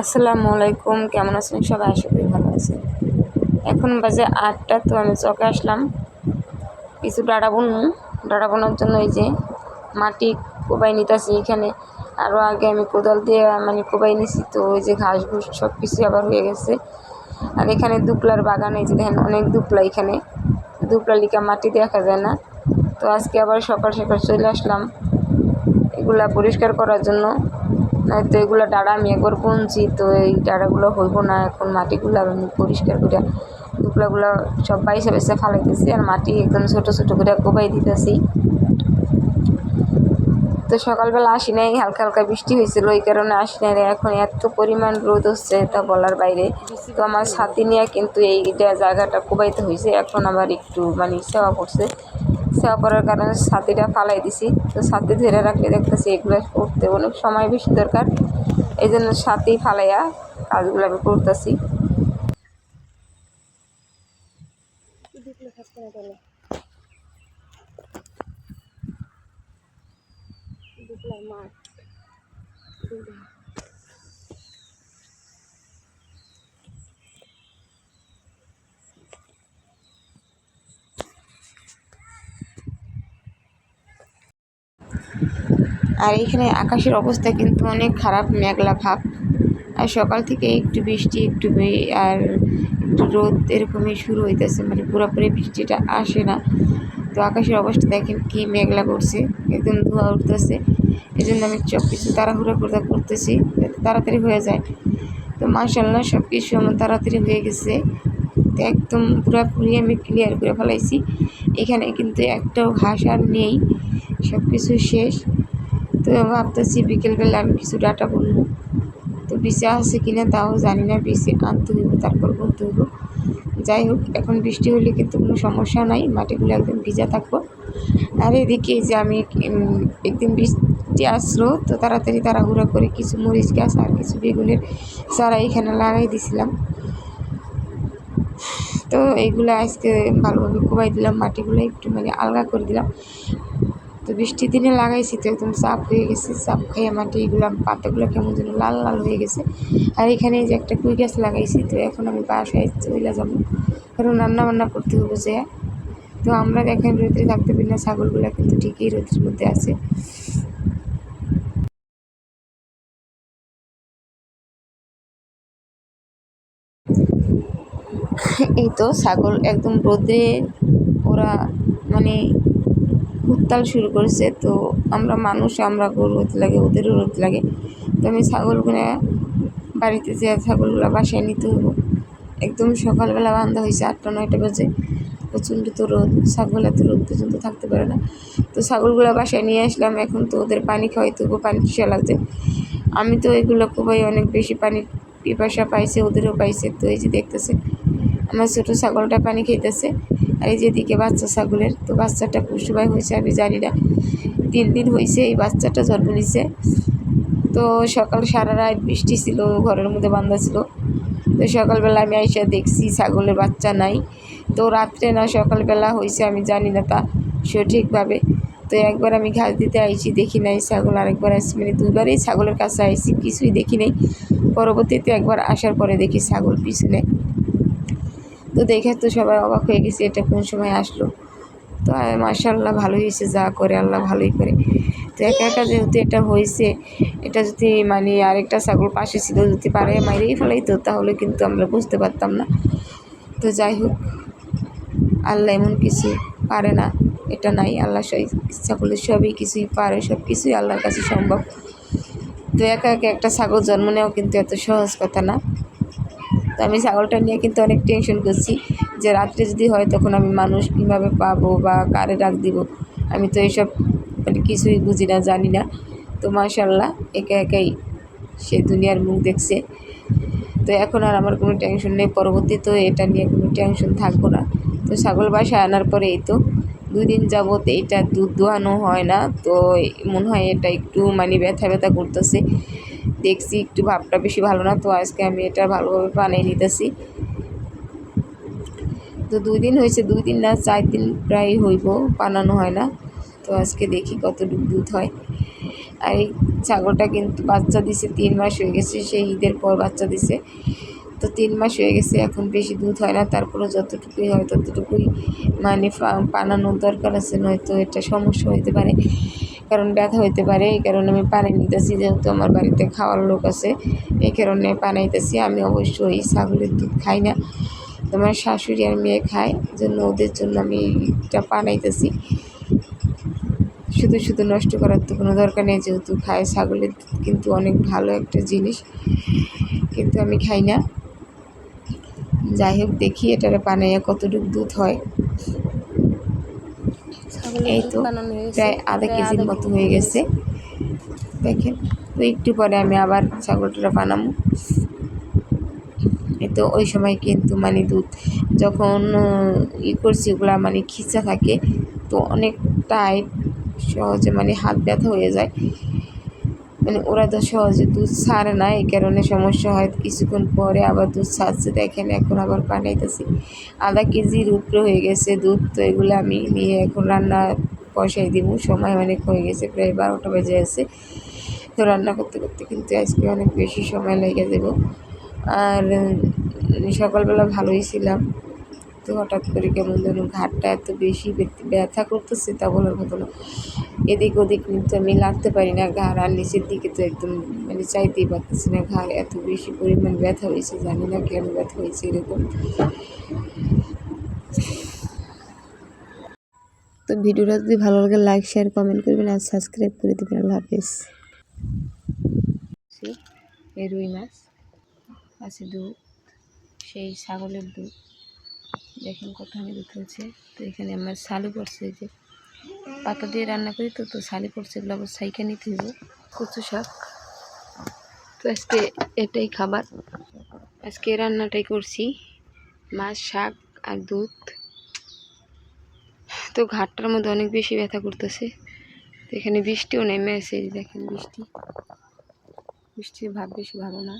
আসসালামু আলাইকুম, কেমন আছেন? সবাই আশা করি ভালো আছেন। এখন বাজে আটটা, তো আমি চকে আসলাম। কিছু ডাটা বুনু ডাটা বোনার জন্য এই যে মাটি কোবাই নিতেছি এখানে। আরও আগে আমি কোদাল দিয়ে মানে কোবাই নিছি, তো ওই যে ঘাস ঘুষ সব কিছু আবার হয়ে গেছে। আর এখানে দুপলার বাগান, এই যে দেখেন অনেক দুপলা এখানে। দুপলা লিকা মাটি দেখা যায় না। তো আজকে আবার সকাল সকাল চলে আসলাম। এগুলা পরিষ্কার করার জন্য। নয়তো এগুলো ডাড়া আমি একবার বুনছি, তো এই ডাড়াগুলো হইব না। এখন মাটিগুলো আমি পরিষ্কার করে দুপলাগুলো সব বাইসে বাইসে ফালাইতেছি। আর মাটি একদম ছোটো ছোটো করে কোবাই দিতেছি। তো সকালবেলা আসি নাই, হালকা হালকা বৃষ্টি হয়েছিল, ওই কারণে আসি নাই। এখন এত পরিমাণ রোদ হচ্ছে তা বলার বাইরে। তো আমার ছাতি নিয়ে কিন্তু এই জায়গাটা কোবাইতে হয়েছে, এখন আবার একটু মানে সেবা করছে। সেবা করার কারণে ছাতিটা ফালাই দিছি। তো ছাতি ধরে রাখলে দেখতেছি এগুলো করতে অনেক সময় বেশি দরকার। এই জন্য ছাতি ফালাইয়া কাজগুলো আমি করতেছি। আর এখানে আকাশের অবস্থা কিন্তু অনেক খারাপ, মেঘলা ভাব। আর সকাল থেকে একটু বৃষ্টি, একটু আর একটু রোদ এরকমই শুরু হইতেছে। মানে পুরোপুরি বৃষ্টিটা আসে না। তো আকাশের অবস্থা দেখেন কি মেঘলা করছে। একদম ধোয়া উঠতেছে। এই জন্য আমি সব কিছু তাড়াহুড়া করে করতেছি যাতে তাড়াতাড়ি হয়ে যায়। তো মার্শাল্লাহ সব কিছু আমার তাড়াতাড়ি হয়ে গেছে। তো একদম পুরোপুরি আমি ক্লিয়ার করে ফেলাইছি। এখানে কিন্তু একটাও ঘাস আর নেই। সব কিছু শেষ। তো ভাবতেছি বিকেলবেলা আমি কিছু ডাটা বলব তো বিছে আছে কিনা তাও জানি না বিছে আনতে হইব, তারপর বলতে হইব। যাই হোক, এখন বৃষ্টি হলে কিন্তু কোনো সমস্যা নাই, মাটিগুলো একদম ভিজা থাকব। আর এদিকে যে আমি একদিন বৃষ্টি আসলো, তো তাড়াতাড়ি তাড়াহুড়া করে কিছু মরিচ গাছ আর কিছু বেগুনের চারা এখানে লাগাই দিছিলাম। তো এইগুলো আজকে ভালোভাবে কোবাই দিলাম, মাটিগুলো একটু মানে আলগা করে দিলাম। তো বৃষ্টির দিনে লাগাইছি তো একদম চাপ হয়ে গেছে, চাপ খাইয়ে মাটি এগুলো, পাতাগুলো কেমন যেন লাল লাল হয়ে গেছে। আর এখানে যে একটা কুই গাছ লাগাইছি তো এখন আমি বাসায় চলে যাব। কারণ রান্না বান্না করতে হবে যে। তো আমরা দেখেন রোদ্রে থাকতে পারি না, ছাগলগুলো কিন্তু ঠিকই রোদ্রের মধ্যে আছে। এই তো ছাগল একদম রোদ্রে ওরা মানে উত্তাল শুরু করেছে। তো আমরা মানুষ, আমরা গরু রোদ লাগে, ওদেরও রোদ লাগে। তো আমি ছাগলগুলো বাড়িতে যে ছাগলগুলো বাসায় নিতে হব একদম সকালবেলা বান্ধা হয়েছে আটটা, নয়টা বাজে। প্রচণ্ড তো রোদ, ছাগল এত রোদ পর্যন্ত থাকতে পারে না। তো ছাগলগুলো বাসায় নিয়ে আসলাম, এখন তো ওদের পানি খাওয়াইতে তবু পানি তৃষা লাগছে। আমি তো এগুলো খুবই অনেক বেশি পানি পিপাসা পাইছে, ওদেরও পাইছে। তো এই যে দেখতেছে, আমার ছোটো ছাগলটা পানি খেতেছে আর এই যেদিকে বাচ্চা ছাগলের, তো বাচ্চাটা কুসুবাই হয়েছে, আমি জানি না। তিন দিন হয়েছে এই বাচ্চাটা জন্ম নিছে। তো সকাল সারা রাত বৃষ্টি ছিল, ঘরের মধ্যে বান্ধা ছিল। তো সকালবেলা আমি আইসা দেখছি ছাগলের বাচ্চা নাই। তো রাত্রে না সকালবেলা হয়েছে, আমি জানি না তা সঠিকভাবে। তো একবার আমি ঘাস দিতে আইছি, দেখি নাই ছাগল। আরেকবার আসছি মানে দুবারই ছাগলের কাছে আইছি, কিছুই দেখি নাই। পরবর্তীতে একবার আসার পরে দেখি ছাগল পিছনে তো দেখে তো সবাই অবাক হয়ে গেছে এটা কোন সময় আসলো। তো মার্শাল্লাহ ভালোই হয়েছে, যা করে আল্লাহ ভালোই করে। তো একা একা যেহেতু এটা হয়েছে, এটা যদি মানে আরেকটা ছাগল পাশে ছিল যদি পারে মাইরেই ফেলাই তো তাহলে কিন্তু আমরা বুঝতে পারতাম না। তো যাই হোক, আল্লাহ এমন কিছু পারে না, এটা নাই, আল্লাহ করলে সবই কিছুই পারে সব কিছুই আল্লাহর কাছে সম্ভব। তো একা একা একটা ছাগল জন্ম নেওয়া কিন্তু এত সহজ কথা না। তো আমি ছাগলটা নিয়ে কিন্তু অনেক টেনশন করছি যে রাত্রে যদি হয় তখন আমি মানুষ কীভাবে পাবো বা কারে ডাক দিব? আমি তো এইসব মানে কিছুই বুঝি না, জানি না। তো মাশাল্লাহ একা একাই সে দুনিয়ার মুখ দেখছে। তো এখন আর আমার কোনো টেনশন নেই পরবর্তী তো এটা নিয়ে কোনো টেনশন থাকব না। তো ছাগল বাসায় আনার পরে এই তো দুই দিন যাবত এইটা দুধ দোহানো হয় না, তো মনে হয় এটা একটু মানে ব্যথা ব্যথা করতেছে। দেখছি, একটু ভাবটা বেশি ভালো না, তো আজকে আমি এটা ভালোভাবে বানিয়ে নিতেছি। তো দুই দিন হয়েছে, দুই দিন না, চার দিন প্রায় হইব, বানানো হয় না। তো আজকে দেখি কতটুকু দুধ হয়। আর এই ছাগলটা কিন্তু বাচ্চা দিছে, তিন মাস হয়ে গেছে, সেই ঈদের পর বাচ্চা দিছে। তো তিন মাস হয়ে গেছে, এখন বেশি দুধ হয় না তারপরে যতটুকুই হয় ততটুকুই মানে পানানোর দরকার আছে, নয়তো এটা সমস্যা হতে পারে। কারণ ব্যথা হইতে পারে, এই কারণে আমি পানি নিতেছি, যেহেতু আমার বাড়িতে খাওয়ার লোক আছে, এই কারণে পানাইতেছি আমি অবশ্যই ছাগলের দুধ খাই না। তোমার শাশুড়ি আর মেয়ে খায় জন্য ওদের জন্য আমি এটা পানাইতেছি শুধু শুধু নষ্ট করার তো কোনো দরকার নেই, যেহেতু খায় ছাগলের দুধ কিন্তু অনেক ভালো একটা জিনিস, কিন্তু আমি খাই না। যাই হোক, দেখি এটারে পানাইয়া কতটুকু দুধ হয়। এই তো প্রায় আধা কেজির মতো হয়ে গেছে। দেখেন তো একটু পরে আমি আবার ছাগলটা বানাবো। এই তো ওই সময় কিন্তু মানে দুধ যখন ই করছি ওগুলা মানে খিচা থাকে তো অনেক টাইট সহজে মানে হাত ব্যথা হয়ে যায়। মানে ওরা তো সহজে দুধ ছাড়ে না, এই কারণে সমস্যা হয়। কিছুক্ষণ পরে আবার দুধ ছাড়ছে, দেখেন এখন আবার পাঠাইতেছি আধা কেজির উপরে হয়ে গেছে দুধ, তো এগুলো আমি নিয়ে এখন রান্না বসাই দিব। সময় অনেক হয়ে গেছে, প্রায় বারোটা বেজে আছে। তো রান্না করতে করতে কিন্তু আজকে অনেক বেশি সময় লেগে দেব আর সকালবেলা ভালোই ছিলাম। তো হঠাৎ করে কেমন যেন ঘাটটা এত বেশি ব্যথ- করতেছে তা বলার মতো না। এদিক ওদিক কিন্তু আমি লাগতে পারি না, ঘাড় আর নিচের দিকে তো একদম মানে চাইতেই পারতেছি না। ঘাড় এত বেশি পরিমাণ ব্যথা হয়েছে, জানি না কেন ব্যথা হয়েছে এরকম। তো ভিডিওটা যদি ভালো লাগে লাইক শেয়ার কমেন্ট করবেন আর সাবস্ক্রাইব করে দেবেন। আল্লাহ হাফেজ। রুই মাছ, আছে দুধ, সেই ছাগলের দুধ। দেখেন কতখানি দুধ হয়েছে। তো এখানে আমার শালু পড়ছে যে। পাতা দিয়ে রান্না করি তো তো শালি পড়ছে এগুলো আবার সাইকে নিতে হইব, কচু শাক। তো আজকে এটাই খাবার। আজকে রান্নাটাই করছি, মাছ, শাক আর দুধ। তো ঘাটটার মধ্যে অনেক বেশি ব্যথা করতেছে। তো এখানে বৃষ্টিও নেমে আছে দেখেন বৃষ্টি। বৃষ্টির ভাব বেশি ভালো না।